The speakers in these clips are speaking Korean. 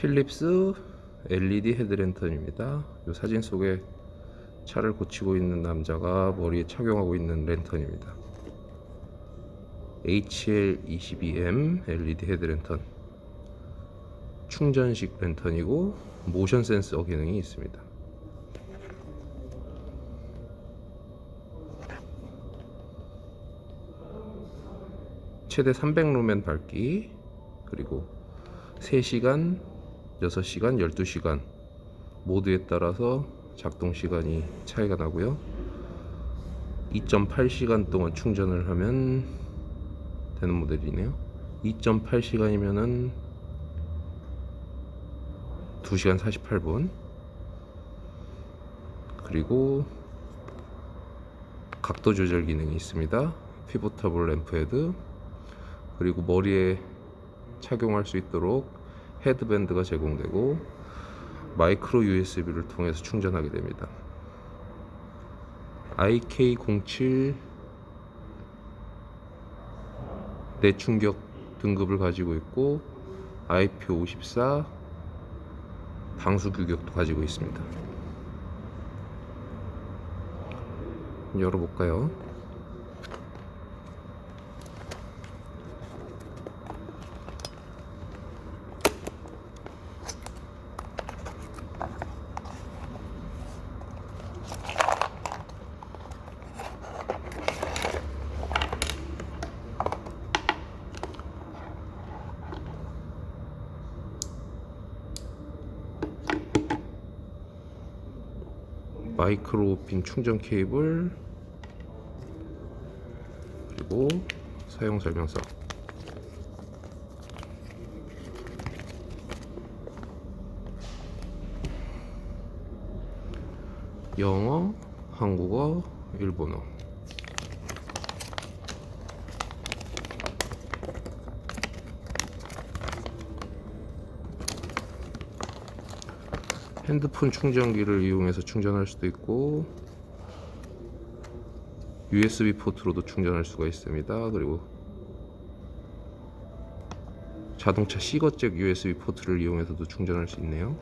필립스 LED 헤드랜턴입니다. 이 사진 속에 차를 고치고 있는 남자가 머리에 착용하고 있는 랜턴입니다. HL22M LED 헤드랜턴 충전식 랜턴이고 모션 센서 기능이 있습니다. 최대 300루멘 밝기 그리고 3시간, 6시간, 12시간 모드에 따라서 작동 시간이 차이가 나고요. 2.8시간 동안 충전을 하면 되는 모델이네요. 2.8시간이면은 2시간 48분. 그리고 각도 조절 기능이 있습니다. 피보터블 램프 헤드. 그리고 머리에 착용할 수 있도록 헤드밴드가 제공되고 마이크로 USB를 통해서 충전하게 됩니다. IK07 내충격 등급을 가지고 있고 IP54 방수 규격도 가지고 있습니다. 열어볼까요? 마이크로 핀 충전 케이블 그리고 사용 설명서. 영어, 한국어, 일본어 핸드폰 충전기를 이용해서 충전할 수도 있고 USB 포트로도 충전할 수가 있습니다. 그리고 자동차 시거잭 USB 포트를 이용해서도 충전할 수 있네요.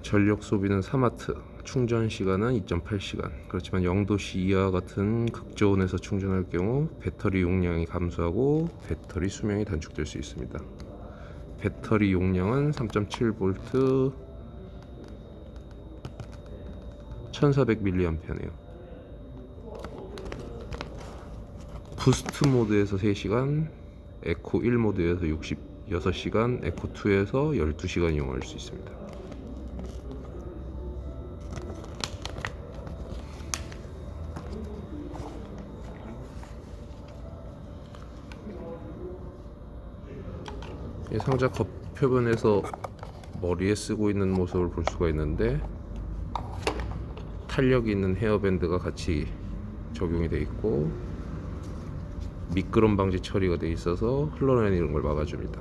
전력 소비는 3와트, 충전 시간은 2.8시간. 그렇지만 0도씨 이하 같은 극저온에서 충전할 경우 배터리 용량이 감소하고 배터리 수명이 단축될 수 있습니다. 배터리 용량은 3.7V 1400mAh네요. 부스트 모드에서 3시간, 에코 1 모드에서 66시간, 에코 2에서 12시간 이용할 수 있습니다. 이 상자 겉표면에서 머리에 쓰고 있는 모습을 볼 수가 있는데 탄력 있는 헤어밴드가 같이 적용이 되어 있고 미끄럼 방지 처리가 되어 있어서 흘러내리는 걸 막아줍니다.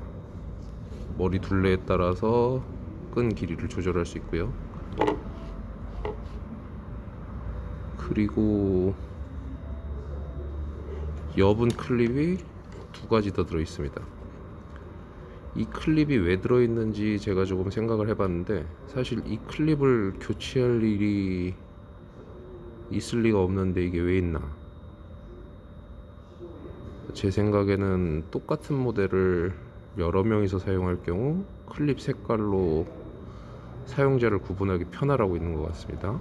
머리 둘레에 따라서 끈 길이를 조절할 수 있고요. 그리고 여분 클립이 두 가지 더 들어 있습니다. 이 클립이 왜 들어있는지 제가 조금 생각을 해봤는데 사실 이 클립을 교체할 일이 있을 리가 없는데 이게 왜 있나? 제 생각에는 똑같은 모델을 여러 명이서 사용할 경우 클립 색깔로 사용자를 구분하기 편하라고 있는 것 같습니다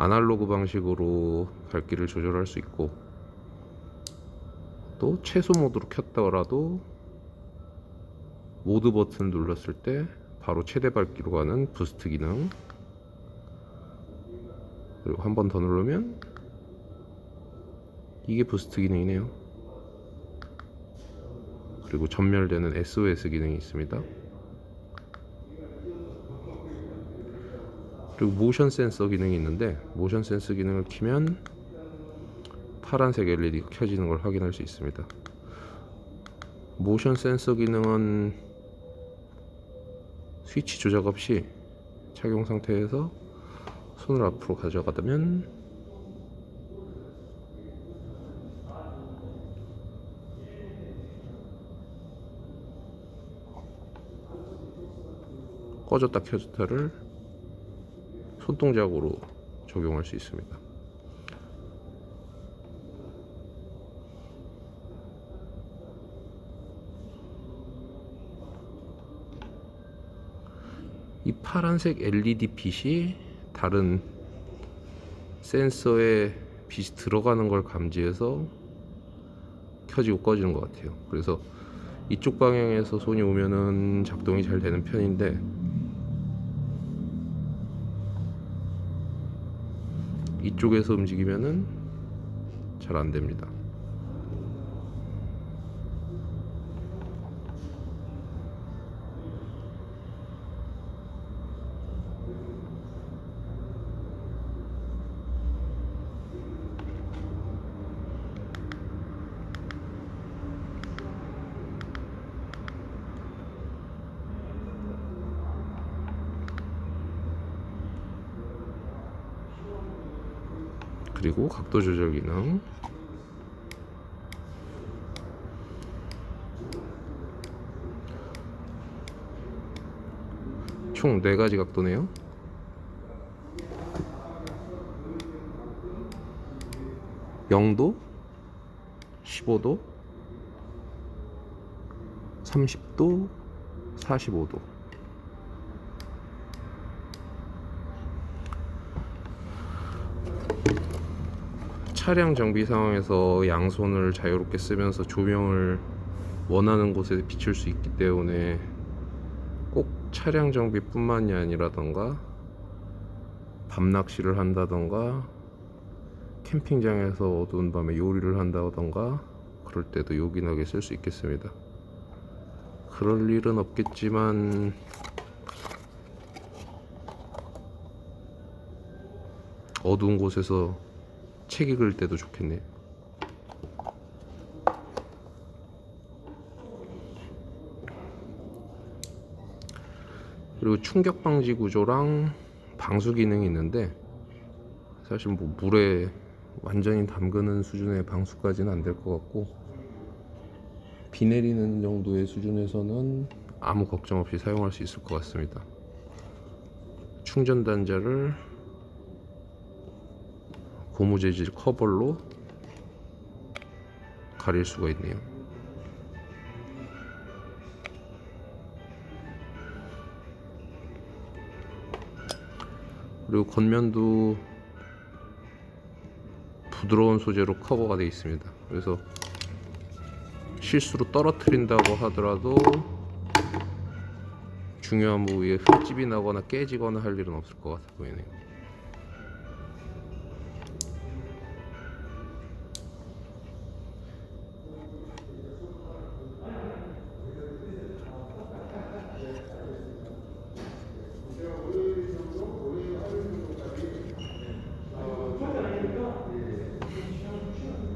아날로그 방식으로 밝기를 조절할 수 있고 또 최소 모드로 켰다라도 모드 버튼 눌렀을 때 바로 최대 밝기로 가는 부스트 기능. 그리고 한 번 더 누르면 이게 부스트 기능이네요. 그리고 전멸되는 SOS 기능이 있습니다 그리고 모션 센서 기능이 있는데 모션 센서 기능을 키면 파란색 LED가 켜지는 걸 확인할 수 있습니다. 모션 센서 기능은 스위치 조작 없이 착용 상태에서 손을 앞으로 가져가다면 꺼졌다 켜졌다를 손동작으로 적용할 수 있습니다. 이 파란색 LED 빛이 다른 센서에 빛이 들어가는 걸 감지해서 켜지고 꺼지는 것 같아요. 그래서 이쪽 방향에서 손이 오면은 작동이 잘 되는 편인데 이쪽에서 움직이면은 잘 안 됩니다. 그리고 각도 조절 기능. 총 4가지 각도네요. 영도 15도 30도 45도 차량 정비 상황에서 양손을 자유롭게 쓰면서 조명을 원하는 곳에 비출 수 있기 때문에 꼭 차량 정비뿐만이 아니라던가 밤 낚시를 한다던가 캠핑장에서 어두운 밤에 요리를 한다던가 그럴 때도 요긴하게 쓸 수 있겠습니다. 그럴 일은 없겠지만 어두운 곳에서 책 읽을 때도 좋겠네요. 그리고 충격 방지 구조랑 방수 기능이 있는데 사실 뭐 물에 완전히 담그는 수준의 방수까지는 안 될 것 같고 비 내리는 정도의 수준에서는 아무 걱정 없이 사용할 수 있을 것 같습니다. 충전 단자를 고무 재질 커버로 가릴 수가 있네요. 그리고 겉면도 부드러운 소재로 커버가 되어 있습니다. 그래서 실수로 떨어뜨린다고 하더라도 중요한 부위에 흠집이 나거나 깨지거나 할 일은 없을 것 같아 보이네요.